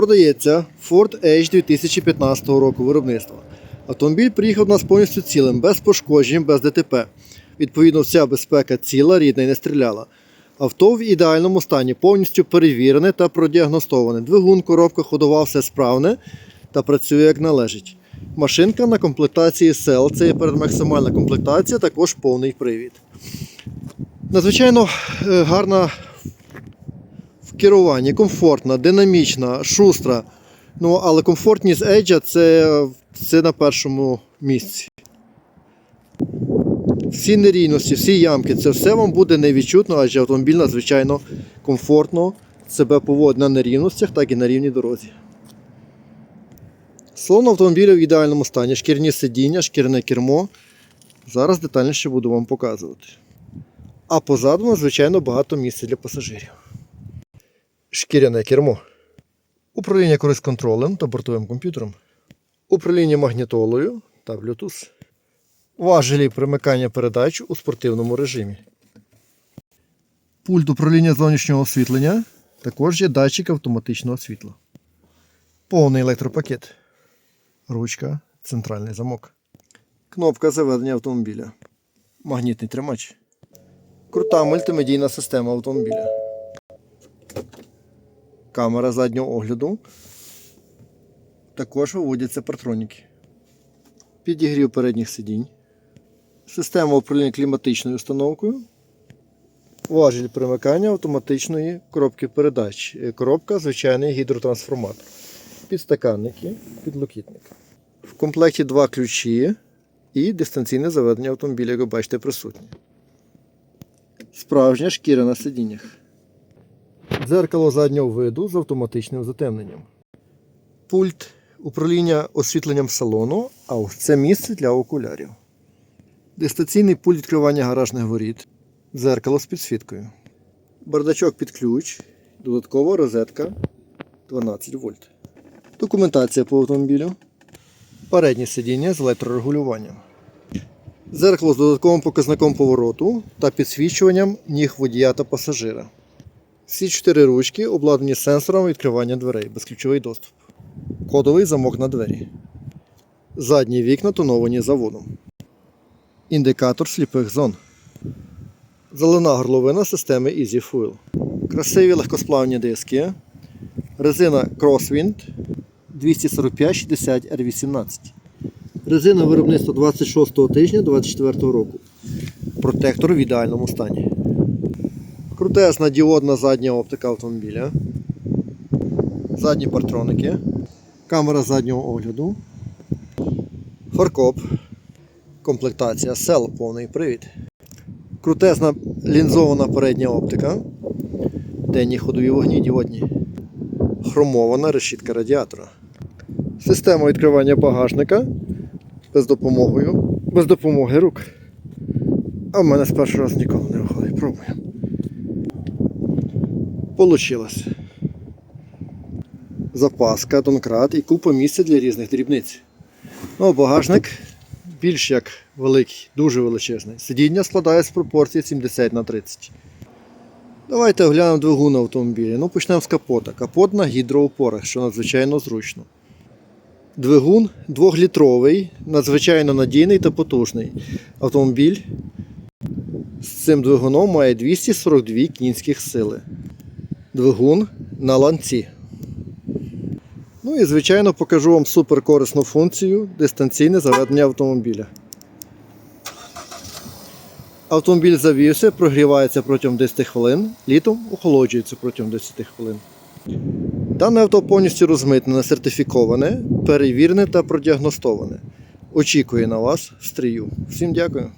Продається Ford Edge 2015 року виробництва. Автомобіль приїхав до нас повністю цілим, без пошкоджень, без ДТП. Відповідно, вся безпека ціла, рідна і не стріляла. Авто в ідеальному стані, повністю перевірене та продіагностоване. Двигун, коробка, ходова, все справне та працює як належить. Машинка на комплектації SEL, це є передмаксимальна комплектація, також повний привід. Надзвичайно е, гарна керуванні, комфортна, динамічна, шустра. Ну, але комфортність Edge це, це на першому місці. Всі нерівності, всі ямки, це все вам буде невідчутно, адже автомобіль надзвичайно комфортно себе поводить на нерівностях, так і на рівній дорозі. Салон автомобіля в ідеальному стані, шкірні сидіння, шкірне кермо. Зараз детальніше буду вам показувати. А позаду, надзвичайно, багато місця для пасажирів. Шкіряне кермо. Управління користь-контролем та бортовим комп'ютером. Управління магнітолою та Bluetooth. Важелі примикання передач у спортивному режимі. Пульт управління зовнішнього освітлення. Також є датчик автоматичного світла. Повний електропакет. Ручка, центральний замок. Кнопка заведення автомобіля. Магнітний тримач. Крута мультимедійна система автомобіля. Камера заднього огляду. Також виводяться партроніки. Підігрів передніх сидінь. Система управління кліматичною установкою. Важіль примикання автоматичної коробки передач. Е, Коробка звичайний гідротрансформатор. Підстаканники, підлокітник. В комплекті два ключі і дистанційне заведення автомобіля, як ви бачите, присутнє. Справжня шкіра на сидіннях. Дзеркало заднього виду з автоматичним затемненням. Пульт управління освітленням салону, а ось це місце для окулярів. Дистанційний пульт відкривання гаражних воріт. Дзеркало з підсвіткою. Бардачок під ключ. Додаткова розетка 12 вольт. Документація по автомобілю. Переднє сидіння з електрорегулюванням. Зеркало з додатковим показником повороту та підсвічуванням ніг водія та пасажира. Всі чотири ручки обладнані сенсором відкривання дверей, безключовий доступ. Кодовий замок на двері. Задні вікна тоновані заводом. Індикатор сліпих зон. Зелена горловина системи Easy Fuel. Красиві легкосплавні диски. Резина Crosswind 245-60 R18. Резина виробництва 26 тижня 24 року. Протектор в ідеальному стані. Крутесна діодна задня оптика автомобіля. Задні партроники. Камера заднього огляду. Фаркоп. Комплектація сел повний привід. Крутезна лінзована передня оптика. Денні ходові вогні діодні. Хромована решітка радіатора. Система відкривання багажника без допомогою, без допомоги рук. А в мене з першого разу ніколи не виходить. Пробуємо. Получилось. Запаска, донкрат і купа місця для різних дрібниць. Ну, багажник більш як великий, дуже величезний. Сидіння складає з пропорції 70 на 30. Давайте оглянемо двигун автомобіля. Ну, почнемо з капота. Капот на гідроопорах, що надзвичайно зручно. Двигун 2-літровий, надзвичайно надійний та потужний. Автомобіль з цим двигуном має 242 кінських сили. Двигун на ланці. Ну і звичайно покажу вам суперкорисну функцію дистанційне заведення автомобіля. Автомобіль завівся, прогрівається протягом 10 хвилин, літом охолоджується протягом 10 хвилин. Дане авто повністю розмитнене, сертифіковане, перевірене та продіагностоване. Очікує на вас стрію. Всім дякую.